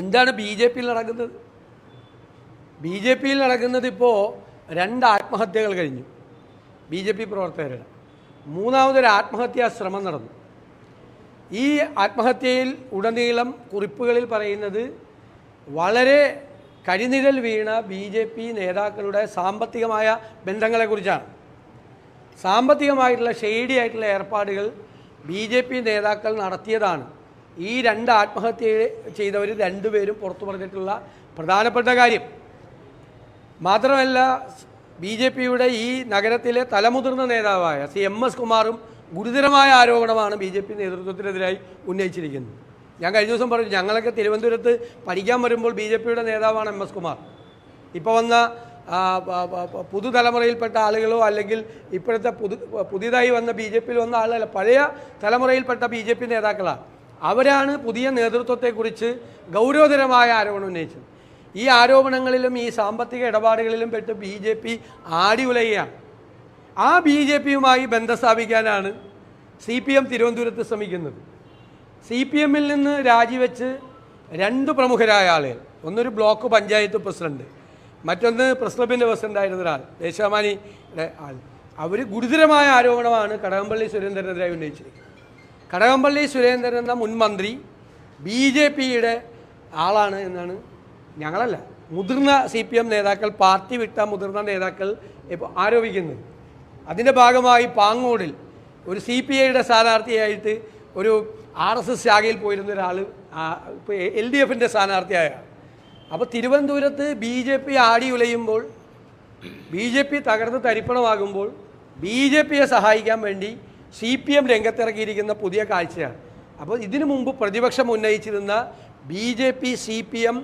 എന്താണ് B J പിയിൽ നടക്കുന്നത്? ബി ജെ പിയിൽ നടക്കുന്നത് ഇപ്പോൾ രണ്ട് ആത്മഹത്യകൾ കഴിഞ്ഞു. ബി ജെ പി പ്രവർത്തകരുടെ. മൂന്നാമതൊരു ആത്മഹത്യാ ശ്രമം നടന്നു. ഈ ആത്മഹത്യയിൽ ഉടനീളം കുറിപ്പുകളിൽ പറയുന്നത് വളരെ കരിനിഴൽ വീണ ബി ജെ പി നേതാക്കളുടെ സാമ്പത്തികമായ ബന്ധങ്ങളെക്കുറിച്ചാണ്. സാമ്പത്തികമായിട്ടുള്ള ഷെയ്ഡി ആയിട്ടുള്ള ഏർപ്പാടുകൾ ബി ജെ പി നേതാക്കൾ നടത്തിയതാണ്. ഈ രണ്ട് ആത്മഹത്യ ചെയ്തവർ രണ്ടുപേരും പുറത്തു പറഞ്ഞിട്ടുള്ള പ്രധാനപ്പെട്ട കാര്യം. മാത്രമല്ല ബി ജെ പിയുടെ ഈ നഗരത്തിലെ തലമുതിർന്ന നേതാവായ സി എം എസ് കുമാറും ഗുരുതരമായ ആരോപണമാണ് ബി ജെ പി നേതൃത്വത്തിനെതിരായി ഉന്നയിച്ചിരിക്കുന്നത്. ഞാൻ കഴിഞ്ഞ ദിവസം പറഞ്ഞു ഞങ്ങളൊക്കെ തിരുവനന്തപുരത്ത് പഠിക്കാൻ വരുമ്പോൾ ബി ജെ പിയുടെ നേതാവാണ് എം എസ് കുമാർ. ഇപ്പോൾ വന്ന പുതുതലമുറയിൽപ്പെട്ട ആളുകളോ അല്ലെങ്കിൽ ഇപ്പോഴത്തെ പുതു പുതിയതായി വന്ന ബി ജെ പിയിൽ വന്ന ആളല്ല പഴയ തലമുറയിൽപ്പെട്ട ബി ജെ പി നേതാക്കളാണ്. അവരാണ് പുതിയ നേതൃത്വത്തെക്കുറിച്ച് ഗൗരവതരമായ ആരോപണം ഉന്നയിച്ചത്. ഈ ആരോപണങ്ങളിലും ഈ സാമ്പത്തിക ഇടപാടുകളിലും പെട്ട് ബി ജെ പി ആടി ഉലയുകയാണ്. ആ ബി ജെ പിയുമായി ബന്ധം സ്ഥാപിക്കാനാണ് സി പി എം തിരുവനന്തപുരത്ത് ശ്രമിക്കുന്നത്. സി പി എമ്മിൽ നിന്ന് രാജിവെച്ച് രണ്ട് പ്രമുഖരായ ആളുകൾ ഒന്നൊരു ബ്ലോക്ക് പഞ്ചായത്ത് പ്രസിഡന്റ് മറ്റൊന്ന് പ്രസ് ക്ലബിന്റെ പ്രസിഡന്റായിരുന്ന ഒരാൾ ദേശാമാനിയുടെ ആൾ അവർ ഗുരുതരമായ ആരോപണമാണ് കടകംപള്ളി സുരേന്ദ്രനെതിരായി ഉന്നയിച്ചിരിക്കുന്നത്. കടകംപള്ളി സുരേന്ദ്രൻ എന്ന മുൻ മന്ത്രി ബി ജെ പിയുടെ ആളാണ് എന്നാണ് ഞങ്ങളല്ല മുതിർന്ന സി പി എം നേതാക്കൾ പാർട്ടി വിട്ട മുതിർന്ന നേതാക്കൾ ഇപ്പോൾ ആരോപിക്കുന്നത്. അതിന്റെ ഭാഗമായി പാങ്ങോടിൽ ഒരു സി പി ഐയുടെ സ്ഥാനാർത്ഥിയായിട്ട് ഒരു ആർ എസ് എസ് ശാഖയിൽ പോയിരുന്ന ഒരാൾ ഇപ്പോൾ എൽ ഡി എഫിന്റെ സ്ഥാനാർത്ഥിയായ അപ്പോൾ തിരുവനന്തപുരത്ത് ബി ജെ പി ആടി ഉലയുമ്പോൾ ബി ജെ പി തകർന്ന് തരിപ്പണമാകുമ്പോൾ ബി ജെ പിയെ സഹായിക്കാൻ വേണ്ടി സി പി എം രംഗത്തിറക്കിയിരിക്കുന്ന പുതിയ കാഴ്ചയാണ്. അപ്പോൾ ഇതിനു മുമ്പ് പ്രതിപക്ഷം ഉന്നയിച്ചിരുന്ന B J P C P M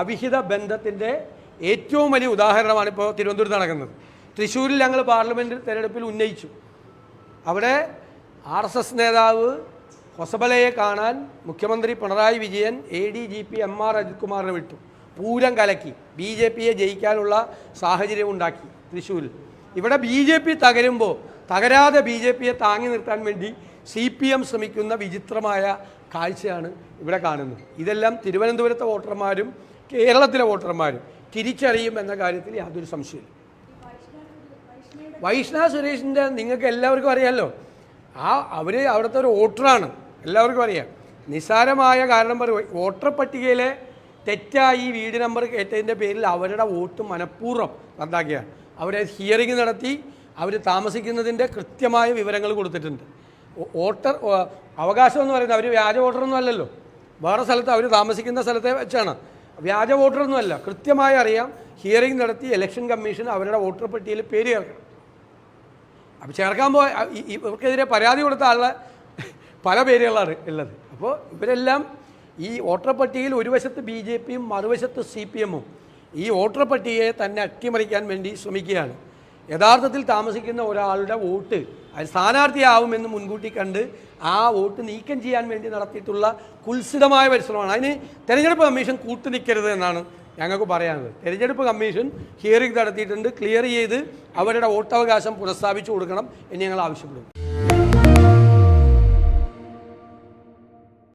അവിഹിത ബന്ധത്തിന്റെ ഏറ്റവും വലിയ ഉദാഹരണമാണ് ഇപ്പോൾ തിരുവനന്തപുരത്ത് നടക്കുന്നത്. തൃശ്ശൂരിൽ ഞങ്ങൾ പാർലമെന്റ് തെരഞ്ഞെടുപ്പിൽ ഉന്നയിച്ചു. അവിടെ ആർ എസ് എസ് നേതാവ് ഹൊസബലയെ കാണാൻ മുഖ്യമന്ത്രി Pinarayi Vijayan A D G P M R Ajith കുമാറിനെ വിട്ടു. പൂരം കലക്കി ബി ജെ പിയെ ജയിക്കാനുള്ള സാഹചര്യം ഉണ്ടാക്കി തൃശ്ശൂരിൽ. ഇവിടെ ബി ജെ പി തകരുമ്പോൾ തകരാതെ ബി ജെ പിയെ താങ്ങി നിർത്താൻ വേണ്ടി സി പി എം ശ്രമിക്കുന്ന വിചിത്രമായ കാഴ്ചയാണ് ഇവിടെ കാണുന്നത്. ഇതെല്ലാം തിരുവനന്തപുരത്തെ വോട്ടർമാരും കേരളത്തിലെ വോട്ടർമാരും തിരിച്ചറിയും എന്ന കാര്യത്തിൽ യാതൊരു സംശയമില്ല വൈഷ്ണവ സുരേഷിന്റെ നിങ്ങൾക്ക് എല്ലാവർക്കും അറിയാമല്ലോ ആ അവർ അവിടുത്തെ ഒരു വോട്ടറാണ്. എല്ലാവർക്കും അറിയാം. നിസ്സാരമായ കാരണം പറയും വോട്ടർ പട്ടികയിലെ തെറ്റായി വീട് നമ്പർ കേട്ടതിന്റെ പേരിൽ അവരുടെ വോട്ട് മനഃപൂർവം റദ്ദാക്കിയാണ് അവരെ ഹിയറിംഗ് നടത്തി അവർ താമസിക്കുന്നതിന്റെ കൃത്യമായ വിവരങ്ങൾ കൊടുത്തിട്ടുണ്ട്. വോട്ടർ അവകാശം എന്ന് പറയുന്നത് അവർ വ്യാജ വോട്ടറൊന്നും അല്ലല്ലോ. വേറെ സ്ഥലത്ത് അവർ താമസിക്കുന്ന സ്ഥലത്തെ വെച്ചാണ്. വ്യാജ വോട്ടറൊന്നും അല്ല. കൃത്യമായി അറിയാം ഹിയറിംഗ് നടത്തി ഇലക്ഷൻ കമ്മീഷൻ അവരുടെ വോട്ടർ പട്ടികയിൽ പേര് ചേർക്കണം. അപ്പോൾ ചേർക്കാൻ പോയ ഇവർക്കെതിരെ പരാതി കൊടുത്ത ആളുടെ പല പേരുകളാണ് ഉള്ളത്. അപ്പോൾ ഇവരെല്ലാം ഈ വോട്ടർ പട്ടികയിൽ ഒരു വശത്ത് ബി ജെ പിയും മറുവശത്ത് സി പി എമ്മും ഈ വോട്ടർ പട്ടികയെ തന്നെ അട്ടിമറിക്കാൻ വേണ്ടി ശ്രമിക്കുകയാണ്. യഥാർത്ഥത്തിൽ താമസിക്കുന്ന ഒരാളുടെ വോട്ട് അത് സ്ഥാനാർത്ഥിയാവുമെന്ന് മുൻകൂട്ടി കണ്ട് ആ വോട്ട് നീക്കം ചെയ്യാൻ വേണ്ടി നടത്തിയിട്ടുള്ള കുൽസിതമായ പരിശ്രമമാണ്. അതിന് തെരഞ്ഞെടുപ്പ് കമ്മീഷൻ കൂട്ടുനിൽക്കരുത് എന്നാണ് ഞങ്ങൾക്ക് പറയാനുള്ളത്. തെരഞ്ഞെടുപ്പ് കമ്മീഷൻ ഹിയറിംഗ് നടത്തിയിട്ടുണ്ട്. ക്ലിയർ ചെയ്ത് അവരുടെ വോട്ടവകാശം പുനഃസ്ഥാപിച്ചു കൊടുക്കണം എന്ന് ഞങ്ങൾ ആവശ്യപ്പെടുന്നു.